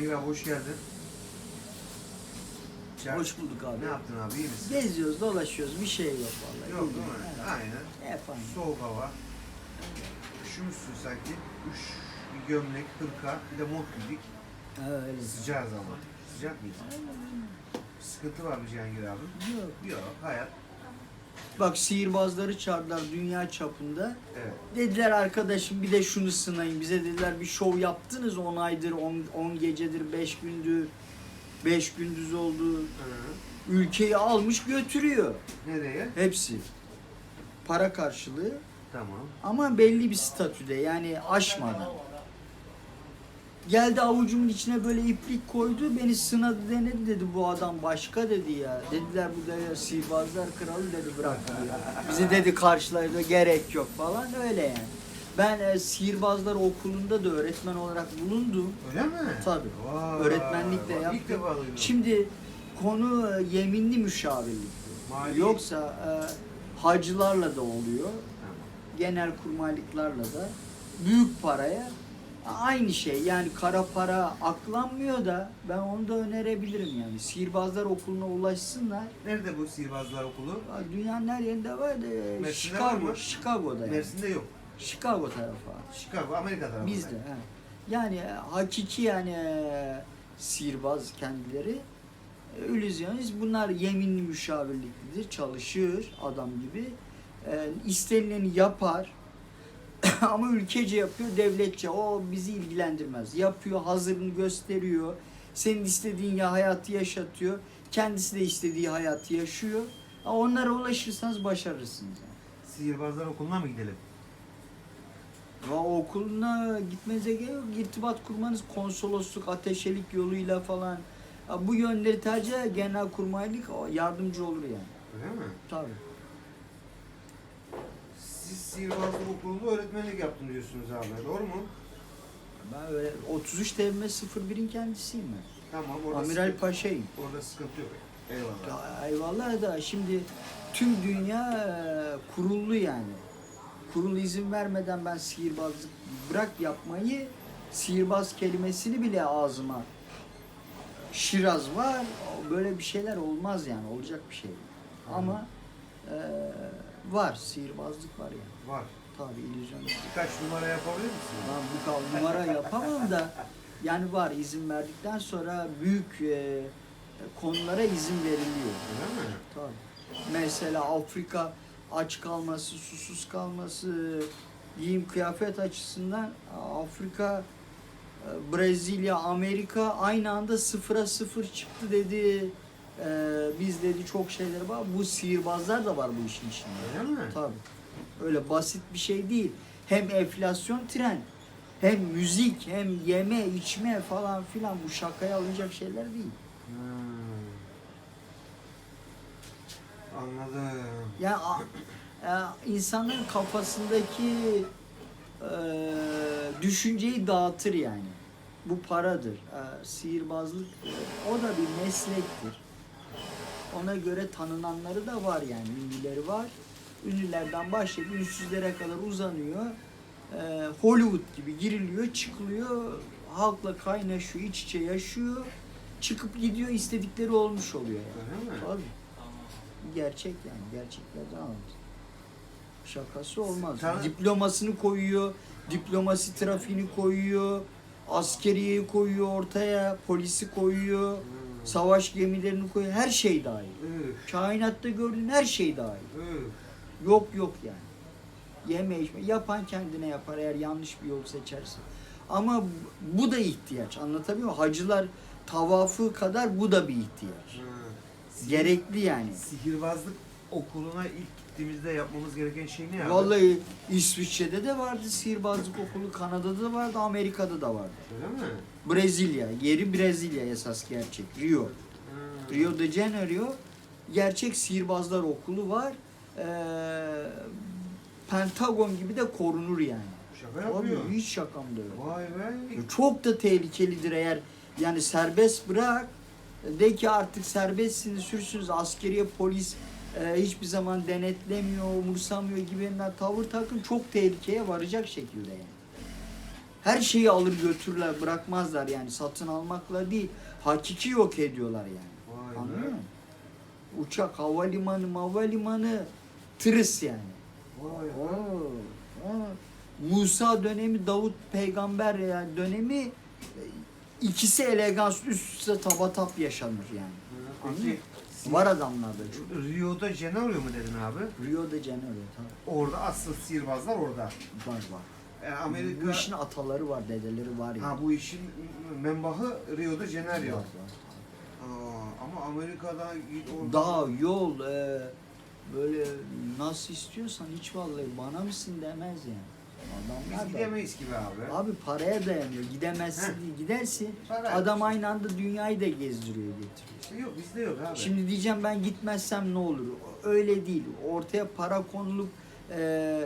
Abi hoş geldin. Çer- Hoş bulduk abi. Ne yaptın abi iyi misin? Geziyoruz, dolaşıyoruz. Bir şey yok vallahi. Yok değil mi? Aynen. Aynı. Soğuk hava. Üşümüşsün sanki. Üş, bir gömlek, hırka, bir de mont giydik. Ha, öyle. Sıcağız ama. Sıcak mıyız? Sıkıntı var mı Cihangir abi? Yok. Yok, hayat. Bak sihirbazları çağırdılar dünya çapında. Evet. Dediler arkadaşım bir de şunu sınayın. Bize dediler bir şov yaptınız 10 aydır, 10 gecedir, 5 gündür. 5 gündüz oldu. Hı. Ülkeyi almış götürüyor. Nereye? Hepsi. Para karşılığı Tamam. ama belli bir statüde yani aşmadan. Geldi avucumun içine böyle iplik koydu, beni sınadı denedi dedi bu adam başka dedi ya. Dediler bu da sihirbazlar kralı dedi bırak diyor. Bizi dedi karşılaydı gerek yok falan öyle yani. Ben e, sihirbazlar okulunda da öğretmen olarak bulundum. Öyle mi? Tabii. Vay, Öğretmenlik de yaptım. İlk defa duydum. Şimdi konu e, yeminli müşavirlikti. Mali- Yoksa e, hacılarla da oluyor. Genel kurmaylıklarla da büyük paraya aynı şey. Yani kara para aklanmıyor da ben onu da önerebilirim yani. Sihirbazlar okuluna ulaşsınlar. Nerede bu sihirbazlar okulu? Dünyanın her yerinde var da Mersin'de var Chicago, mı? Chicago'da yani. Mersin'de yok. Chicago tarafı. Chicago, Amerika tarafında. Bizde. he. Yani hakiki yani e, sihirbaz kendileri. E, illüzyonist. Bunlar yeminli müşavirliklidir. Çalışır adam gibi. E, istenileni yapar. Ama ülkece yapıyor, devletçe. O bizi ilgilendirmez. Yapıyor, hazırını gösteriyor. Senin istediğin ya hayatı yaşatıyor. Kendisi de istediği hayatı yaşıyor. Ha, Onlara ulaşırsanız başarırsınız. Yani. Sihirbazlar okuluna mı gidelim? Ya okuluna gitmenize gerek yok. İrtibat kurmanız konsolosluk, ateşelik yoluyla falan. Ya bu yönleri tercih genel kurmaylık yardımcı olur yani. Öyle mi? Tabii. Siz sihirbazlık okulunda öğretmenlik yaptım diyorsunuz abi. Doğru mu? Ben öyle 33 TM 01'in kendisiyim ben. Tamam. Orada Amiral sıkıntı, Paşa'yım. orada sıkıntı yok. Eyvallah. Ya eyvallah da şimdi tüm dünya e, kurullu yani. Kurul izin vermeden ben sihirbazlık bırak yapmayı sihirbaz kelimesini bile ağzıma Şiraz var. Böyle bir şeyler olmaz yani. Olacak bir şey. Ama e, var. Sihirbazlık var yani. Var. Tabii illüzyonist. Birkaç numara yapabilir misin? Ben bu kadar numara yapamam da yani var izin verdikten sonra büyük e, konulara izin veriliyor. Öyle mi? Tabii. Mesela Afrika aç kalması, susuz kalması, giyim kıyafet açısından Afrika, e, Brezilya, Amerika aynı anda sıfıra sıfır çıktı dedi. E, biz dedi çok şeyler var. Bu sihirbazlar da var bu işin içinde. Öyle mi? Tabii. Öyle basit bir şey değil. Hem enflasyon tren, hem müzik, hem yeme, içme falan filan bu şakaya alınacak şeyler değil. Hmm. Anladım. Yani a- a- insanların kafasındaki e, düşünceyi dağıtır yani. Bu paradır. E, sihirbazlık e, o da bir meslektir. Ona göre tanınanları da var yani. Ünlüleri var. Ünlülerden başlayıp ünsüzlere kadar uzanıyor. E, Hollywood gibi giriliyor, çıkılıyor. Halkla kaynaşıyor, iç içe yaşıyor. Çıkıp gidiyor, istedikleri olmuş oluyor yani. Öyle mi? Tabii. Gerçek yani. Gerçeklerden alırız. Şakası olmaz. Tan- Diplomasını koyuyor. Diplomasi trafiğini koyuyor. Askeriyeyi koyuyor ortaya. Polisi koyuyor. Savaş gemilerini koyuyor. Her şey dahil. Üf, Kainatta gördüğün her şey dahil. üf. Yok yok yani. Yeme içme. Yapan kendine yapar eğer yanlış bir yol seçerse. Ama bu da ihtiyaç. Anlatabiliyor muyum? Hacılar tavafı kadar bu da bir ihtiyaç. Sihir- Gerekli yani. Sihirbazlık okuluna ilk gittiğimizde yapmamız gereken şey ne abi? Vallahi İsviçre'de de vardı sihirbazlık okulu, Kanada'da da vardı, Amerika'da da vardı. Öyle mi? Brezilya, yeri Brezilya esas gerçek. Rio. Hmm. Rio de Janeiro gerçek sihirbazlar okulu var. Ee, Pentagon gibi de korunur yani. Şaka Abi yapıyor. hiç şakam da yok. Vay be. Çok da tehlikelidir eğer yani serbest bırak de ki artık serbestsiniz sürsünüz askeriye polis e, hiçbir zaman denetlemiyor umursamıyor gibi tavır takın çok tehlikeye varacak şekilde yani. Her şeyi alır götürürler, bırakmazlar yani satın almakla değil, hakiki yok ediyorlar yani. Vay. Anlıyor musun? Uçak, havalimanı, havalimanı, tırıs yani. Vay. Oo, oo. Musa dönemi, Davut peygamber yani dönemi ikisi elegans üst üste taba tap yaşanır yani. Peki Var adamlarda çok. Rio de Janeiro mu dedin abi? Rio de Janeiro tabii. Orada asıl sihirbazlar orada. Var var. Yani Amerika... Bu işin ataları var, dedeleri var ya. Ha bu işin menbahı Rio de Var, Janeiro. var. Aa, ama Amerika'da orada... Dağ, yol, e, böyle nasıl istiyorsan hiç vallahi bana mısın demez yani. Biz Adamlar da. gidemeyiz gibi abi. Abi paraya dayanıyor. Gidemezsin. Gidersin. Para. Adam aynı anda dünyayı da gezdiriyor getiriyor. İşte yok bizde yok abi. Şimdi diyeceğim ben gitmezsem ne olur? Öyle değil. Ortaya para konulup e,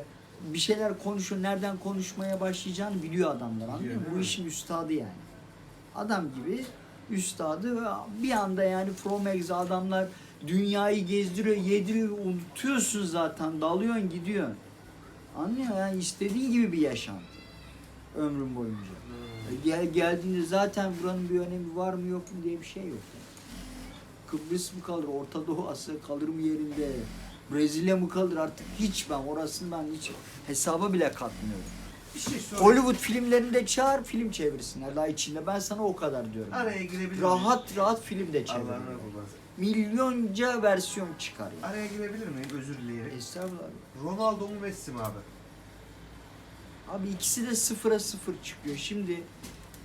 bir şeyler konuşuyor. Nereden konuşmaya başlayacağını biliyor adamlar. Anlıyor Biliyor, musun? değil Bu mi? işin üstadı yani. Adam gibi üstadı ve bir anda yani from exe adamlar dünyayı gezdiriyor, yediriyor, unutuyorsun zaten. Dalıyorsun, gidiyorsun. Anlıyor yani istediğin gibi bir yaşantı ömrün boyunca. Hmm. Gel geldiğinde zaten buranın bir önemi var mı yok mu diye bir şey yok. yani. Kıbrıs mı kalır, Orta Doğu Asya kalır mı yerinde? Brezilya mı kalır artık hiç ben orasını ben hiç hesaba bile katmıyorum. Bir şey. Hollywood filmlerinde çağır film çevirsinler daha içinde. Ben sana o kadar diyorum. Araya girebilir? Rahat rahat film de çevir. Allah'ına. Milyonca versiyon çıkar yani. Araya girebilir miyim özür dileyerek? Estağfurullah. Ronaldo mu Messi mi abi? Abi ikisi de sıfıra sıfır çıkıyor. Şimdi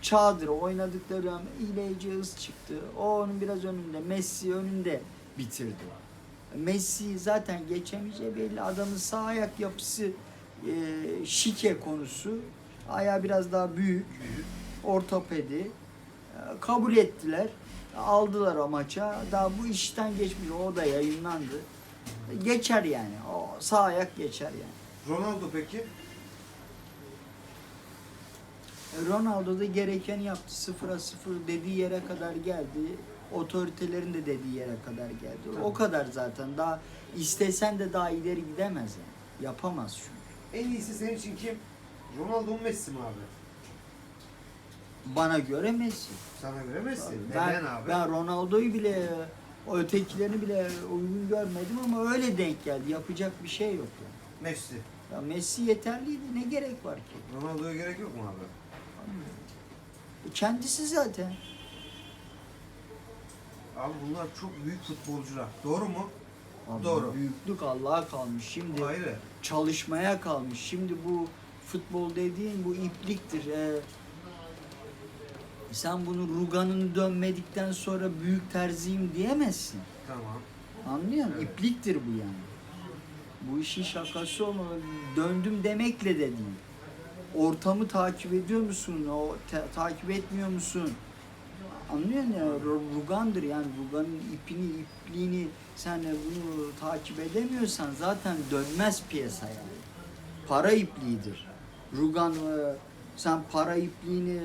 Çağdır oynadıkları an iyileyici hız çıktı. O onun biraz önünde. Messi önünde bitirdi. Messi zaten geçemeyeceği belli. Adamın sağ ayak yapısı e, şike konusu. Ayağı biraz daha büyük. Ortopedi. Kabul ettiler. Aldılar o maça. Daha bu işten geçmiş. O da yayınlandı. Geçer yani. O sağ ayak geçer yani. Ronaldo peki? Ronaldo da gerekeni yaptı. Sıfıra sıfır dediği yere kadar geldi. Otoritelerin de dediği yere kadar geldi. Tabii. O kadar zaten. Daha istesen de daha ileri gidemez yani. Yapamaz çünkü. En iyisi senin için kim? Ronaldo mu Messi mi abi? Bana göre Messi. Sana göre Messi. Ben, Neden abi? ben Ronaldo'yu bile o ötekilerini bile uygun görmedim ama öyle denk geldi. Yapacak bir şey yok yani. Messi. Ya Messi yeterliydi. Ne gerek var ki? Ronaldo'ya gerek yok mu abi? Kendisi zaten. Abi bunlar çok büyük futbolcular. Doğru mu? Abi Doğru. Büyüklük Allah'a kalmış. Şimdi Ayrı. çalışmaya kalmış. Şimdi bu futbol dediğin bu ipliktir. Ee, sen bunu ruganını dönmedikten sonra büyük terziyim diyemezsin. Tamam. Anlıyor musun? Evet. İpliktir bu yani. Bu işin şakası olma. Döndüm demekle de değil. Ortamı takip ediyor musun? O ta- takip etmiyor musun? Anlıyor musun? ya? Ru- Rugandır yani. Ruganın ipini, ipliğini sen de bunu takip edemiyorsan zaten dönmez piyasa yani. Para ipliğidir. Rugan e, sen para ipliğini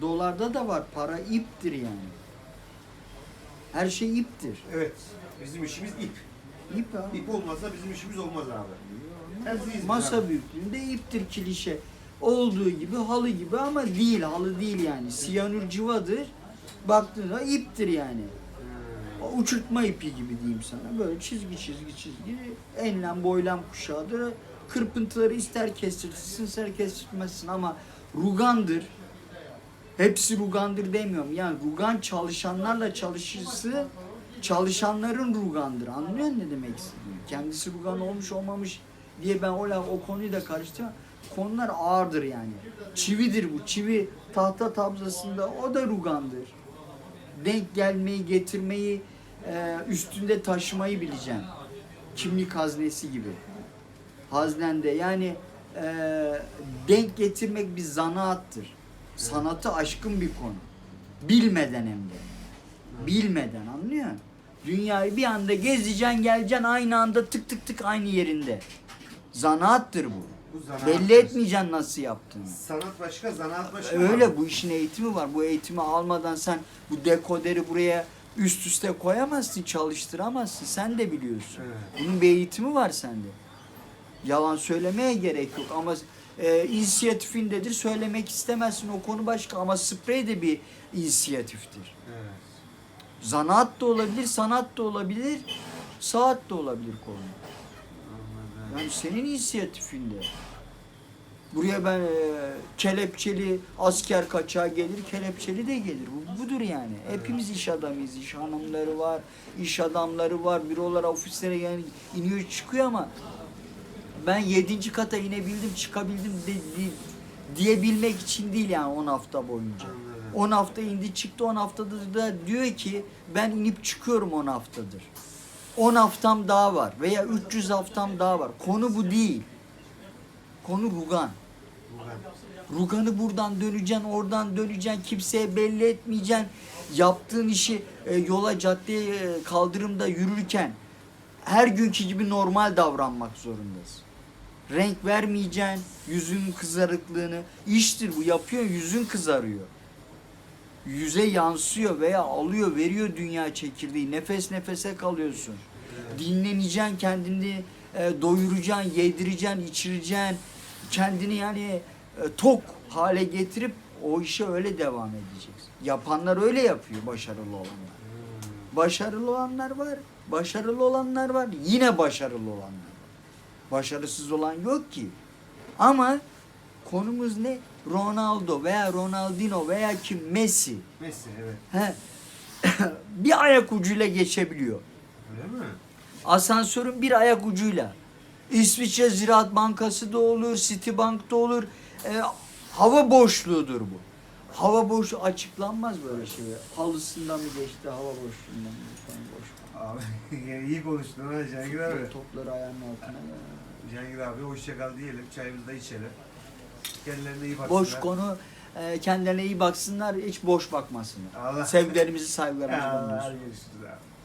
dolarda da var. Para iptir yani. Her şey iptir. Evet. Bizim işimiz ip. İp abi. İp olmazsa bizim işimiz olmaz abi. Terziyiz Masa abi. büyüklüğünde iptir klişe. Olduğu gibi halı gibi ama değil halı değil yani. Siyanür cıvadır. Baktığında iptir yani. O uçurtma ipi gibi diyeyim sana. Böyle çizgi çizgi çizgi. Enlem boylam kuşağıdır. Kırpıntıları ister kestirsin ister kestirmezsin ama rugandır. Hepsi rugandır demiyorum. Yani rugan çalışanlarla çalışırsa çalışanların rugandır. Anlıyor musun ne demek istediğimi? Kendisi rugan olmuş olmamış diye ben o, laf- o konuyu da karıştırıyorum. Konular ağırdır yani. Çividir bu. Çivi tahta tabzasında o da rugandır. Denk gelmeyi, getirmeyi, e, üstünde taşımayı bileceksin. Kimlik haznesi gibi. Haznende yani e, denk getirmek bir zanaattır. Sanatı aşkın bir konu. Bilmeden hem de. Bilmeden anlıyor musun? Dünyayı bir anda gezeceksin, geleceksin aynı anda tık tık tık aynı yerinde. Zanaattır bu. Bu zanaat. Belli etmeyeceksin nasıl yaptığını. Sanat başka, zanaat başka. Öyle bu işin eğitimi var. Bu eğitimi almadan sen bu dekoderi buraya üst üste koyamazsın, çalıştıramazsın. Sen de biliyorsun. Evet. Bunun bir eğitimi var sende. Yalan söylemeye gerek yok ama e, inisiyatifindedir. Söylemek istemezsin o konu başka ama sprey de bir inisiyatiftir. Evet. Zanaat da olabilir, sanat da olabilir, saat de olabilir konu. Anladım. Yani senin inisiyatifinde. Buraya ben e, kelepçeli asker kaçağı gelir, kelepçeli de gelir. Bu budur yani. Hepimiz iş adamıyız. İş hanımları var, iş adamları var. Bürolara, ofislere yani iniyor çıkıyor ama ben yedinci kata inebildim, çıkabildim de, de- diyebilmek için değil yani 10 hafta boyunca. Anladım. 10 hafta indi çıktı 10 haftadır da diyor ki ben inip çıkıyorum 10 haftadır. 10 haftam daha var veya 300 haftam daha var. Konu bu değil. Konu Rugan. Rugan'ı buradan döneceksin, oradan döneceksin, kimseye belli etmeyeceksin. Yaptığın işi e, yola, caddeye, e, kaldırımda yürürken her günkü gibi normal davranmak zorundasın. Renk vermeyeceksin, yüzün kızarıklığını. İştir bu, yapıyor, yüzün kızarıyor. Yüze yansıyor veya alıyor, veriyor dünya çekirdeği. Nefes nefese kalıyorsun. Dinleneceksin, kendini e, doyuracaksın, yedireceksin, içireceksin. Kendini yani e, tok hale getirip o işe öyle devam edeceksin. Yapanlar öyle yapıyor başarılı olanlar. Başarılı olanlar var, başarılı olanlar var, yine başarılı olanlar. Başarısız olan yok ki. Ama konumuz ne? Ronaldo veya Ronaldinho veya kim? Messi. Messi evet. He. bir ayak ucuyla geçebiliyor. Öyle mi? Asansörün bir ayak ucuyla. İsviçre Ziraat Bankası da olur, Citibank da olur. E, hava boşluğudur bu. Hava boşluğu açıklanmaz böyle şey. Halısından mı geçti, hava boşluğundan mı geçti? Boş. Abi iyi konuştun ha Cihangir abi. Topları ayağının altına. Cihangir abi hoşça kal diyelim. Çayımızı da içelim. Kendilerine iyi baksınlar. Boş konu. e, kendilerine iyi baksınlar, hiç boş bakmasınlar. Allah. Sevgilerimizi, saygılarımızı gönderiyoruz. görüşürüz abi.